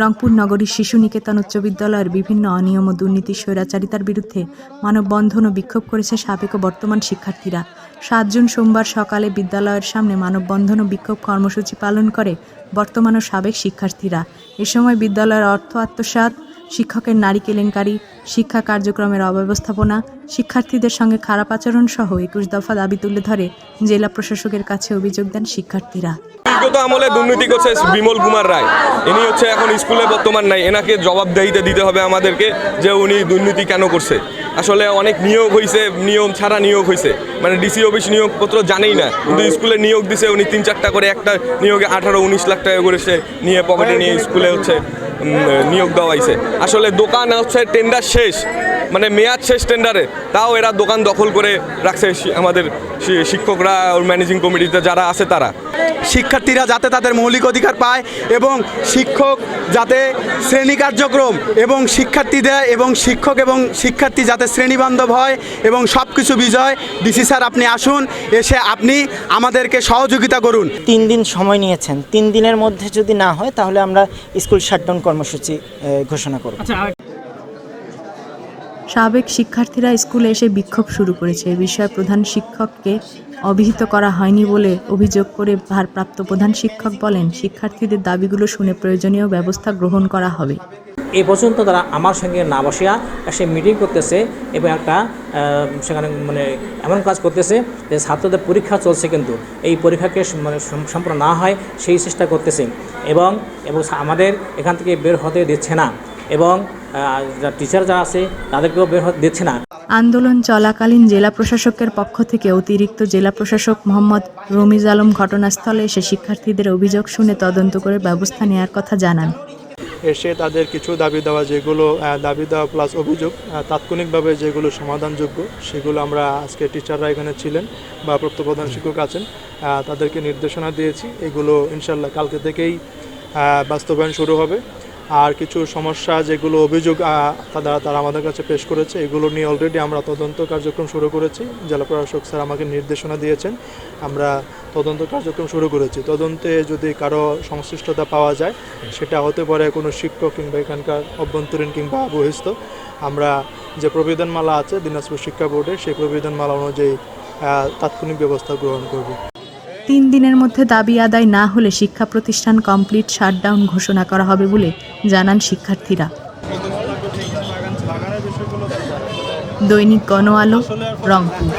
রংপুর নগরীর শিশু নিকেতন উচ্চ বিদ্যালয়ের বিভিন্ন অনিয়ম ও দুর্নীতি, স্বৈরাচারিতার বিরুদ্ধে মানববন্ধন ও বিক্ষোভ করেছে সাবেক ও বর্তমান শিক্ষার্থীরা। সাত জুন সোমবার সকালে বিদ্যালয়ের সামনে মানববন্ধন ও বিক্ষোভ কর্মসূচি পালন করে বর্তমান ও সাবেক শিক্ষার্থীরা। এ সময় বিদ্যালয়ের অর্থ আত্মসাৎ, শিক্ষকের নারী কেলেঙ্কারি, শিক্ষা কার্যক্রমের অব্যবস্থাপনা, শিক্ষার্থীদের সঙ্গে খারাপ আচরণ সহ একুশ দফা দাবি তুলে ধরে জেলা প্রশাসকের কাছে অভিযোগ দেন শিক্ষার্থীরা। বিগত আমলে দুর্নীতি করছে বিমল কুমার রায়। ইনি হচ্ছে এখন স্কুলে বর্তমান নাই, এনাকে জবাবদেহিতে দিতে হবে আমাদেরকে যে উনি দুর্নীতি কেন করছে। আসলে অনেক নিয়োগ হয়েছে নিয়ম ছাড়া নিয়োগ হয়েছে মানে ডিসি অফিস নিয়োগপত্র জানেই না, কিন্তু স্কুলে নিয়োগ দিছে উনি তিন চারটা করে, একটা নিয়োগে আঠারো, উনিশ লাখ টাকা করে সে নিয়ে পকেটে নিয়ে স্কুলে হচ্ছে নিয়োগ দেওয়া হয়েছে আসলে দোকান হচ্ছে টেন্ডার শেষ মানে মেয়াদ শেষ টেন্ডারে তাও এরা দোকান দখল করে রাখছে আমাদের শিক্ষকরা ম্যানেজিং কমিটিতে যারা আছে তারা। শিক্ষার্থীরা যাতে তাদের মৌলিক অধিকার পায় এবং শিক্ষক যাতে শ্রেণি কার্যক্রম এবং শিক্ষার্থীদের এবং শিক্ষক এবং শিক্ষার্থী যাতে শ্রেণীবান্ধব হয় এবং সব কিছু বিজয় ডিসি স্যার আপনি আসুন এসে আপনি আমাদেরকে সহযোগিতা করুন। তিন দিন সময় নিয়েছেন। তিন দিনের মধ্যে যদি না হয় তাহলে আমরা স্কুল শাটডাউন কর্মসূচি ঘোষণা করব। সাবেক শিক্ষার্থীরা স্কুলে এসে বিক্ষোভ শুরু করেছে। বিষয়ে প্রধান শিক্ষককে অভিহিত করা হয়নি বলে অভিযোগ করে ভারপ্রাপ্ত প্রধান শিক্ষক বলেন, শিক্ষার্থীদের দাবিগুলো শুনে প্রয়োজনীয় ব্যবস্থা গ্রহণ করা হবে। এ পর্যন্ত তারা আমার সঙ্গে না বসিয়া সে মিটিং করতেছে এবং একটা সেখানে মানে এমন কাজ করতেছে যে ছাত্রদের পরীক্ষা চলছে কিন্তু। এই পরীক্ষাকে মানে সম্পূর্ণ না হয় সেই চেষ্টা করতেছে এবং এবং আমাদের এখান থেকে বের হতে দিচ্ছে না। এবং টিচার যারা আছে তাদেরকেও বের দিচ্ছে না। আন্দোলন চলাকালীন জেলা প্রশাসকের পক্ষ থেকে অতিরিক্ত জেলা প্রশাসক মোহাম্মদ রমিজ আলম ঘটনাস্থলে এসে শিক্ষার্থীদের অভিযোগ শুনে তদন্ত করে ব্যবস্থা নেওয়ার কথা জানান। এসে তাদের কিছু দাবি দেওয়া যেগুলো দাবি দেওয়া প্লাস অভিযোগ তাৎক্ষণিকভাবে যেগুলো সমাধানযোগ্য সেগুলো আমরা আজকে টিচাররা এখানে ছিলেন বা প্রধান শিক্ষক আছেন তাদেরকে নির্দেশনা দিয়েছি। এগুলো ইনশাল্লাহ কালকে থেকেই বাস্তবায়ন শুরু হবে। আর কিছু সমস্যা যেগুলো অভিযোগ তারা তারা আমাদের কাছে পেশ করেছে, এগুলো নিয়ে অলরেডি আমরা তদন্ত কার্যক্রম শুরু করেছি। জেলা প্রশাসক স্যার আমাকে নির্দেশনা দিয়েছেন, আমরা তদন্ত কার্যক্রম শুরু করেছি। তদন্তে যদি কারও সংশ্লিষ্টতা পাওয়া যায়, সেটা হতে পারে কোনো শিক্ষক কিংবা এখানকার অভ্যন্তরীণ কিংবা বহিস্থ। আমরা যে প্রবিধানমালা আছে, দিনাজপুর শিক্ষা বোর্ডের, সেই প্রবিধানমালা অনুযায়ী তাৎক্ষণিক ব্যবস্থা গ্রহণ করবে। তিন দিনের মধ্যে দাবি আদায় না হলে শিক্ষা প্রতিষ্ঠান কমপ্লিট শাটডাউন ঘোষণা করা হবে বলে জানান শিক্ষার্থীরা। দৈনিক গণ আলো, রংপুর।